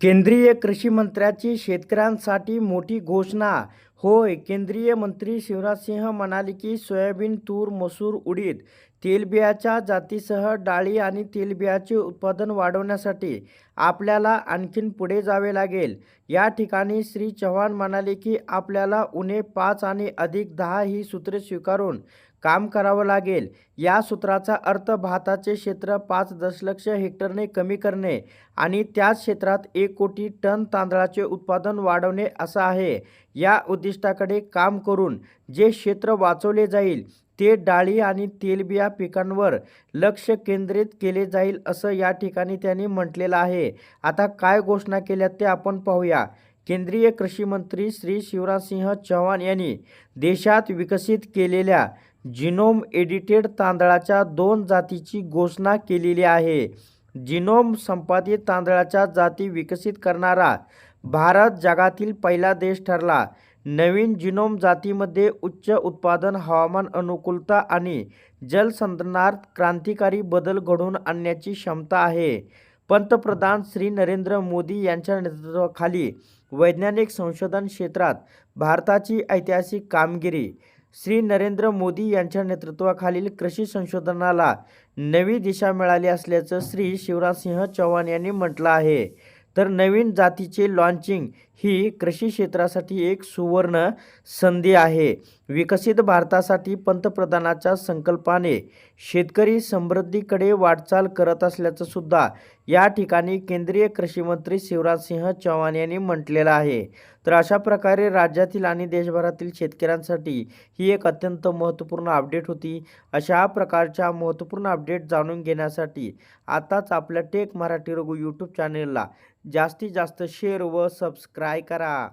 केंद्रीय कृषी मंत्र्याची शेतकऱ्यांसाठी मोठी घोषणा. होय केंद्रीय मंत्री शिवराजसिंह म्हणाले की सोयाबीन तूर मसूर उडीद तेलबियाच्या जातीसह डाळी आणि तेलबियाचे उत्पादन वाढवण्यासाठी आपल्याला आणखीन पुढे जावे लागेल. या ठिकाणी श्री चव्हाण म्हणाले की आपल्याला उणे पाच आणि अधिक दहा ही सूत्रे स्वीकारून काम करावं लागेल. या सूत्राचा अर्थ भाताचे क्षेत्र पाच दशलक्ष हेक्टरने कमी करणे आणि त्याच क्षेत्रात एक कोटी टन तांदळाचे उत्पादन वाढवणे असं आहे. या उद्दिष्टाकडे काम करून जे क्षेत्र वाचवले जाईल ते डाळी आणि तेलबिया पिकांवर लक्ष केंद्रित केले जाईल असं या ठिकाणी त्यांनी म्हटलेलं आहे. आता काय घोषणा केल्या ते आपण पाहूया. केंद्रीय कृषी मंत्री श्री शिवराजसिंह चौहान यांनी देशात विकसित केलेल्या जिनोम एडिटेड तांदळाच्या दोन जातीची घोषणा केलेली आहे. जिनोम संपादित तांदळाच्या जाती विकसित करणारा भारत जगातील पहिला देश ठरला. नवीन जिनोम जातीमध्ये उच्च उत्पादन हवामान अनुकूलता आणि जलसंधारणात क्रांतिकारी बदल घडवून आणण्याची क्षमता आहे. पंतप्रधान श्री नरेंद्र मोदी यांच्या नेतृत्वाखाली वैज्ञानिक संशोधन क्षेत्रात भारताची ऐतिहासिक कामगिरी. श्री नरेंद्र मोदी यांच्या नेतृत्वाखालील कृषी संशोधनाला नवी दिशा मिळाली असल्याचं श्री शिवराजसिंह चौहान यांनी म्हटलं आहे. तर नवीन जातीचे लॉन्चिंग ही कृषी क्षेत्रासाठी एक सुवर्ण संधी आहे. विकसित भारतासाठी पंतप्रधानाच्या संकल्पाने शेतकरी समृद्धीकडे वाटचाल करत असल्याचं सुद्धा या ठिकाणी केंद्रीय कृषी मंत्री शिवराजसिंह चौहान यांनी म्हटलेलं आहे. तर अशा प्रकारे राज्यातील आणि देशभरातील शेतकऱ्यांसाठी ही एक अत्यंत महत्त्वपूर्ण अपडेट होती. अशा प्रकारच्या महत्त्वपूर्ण अपडेट जाणून घेण्यासाठी आताच आपल्या टेक मराठी रघु यूट्यूब चॅनेलला जास्तीत जास्त शेअर व सबस्क्राय करा.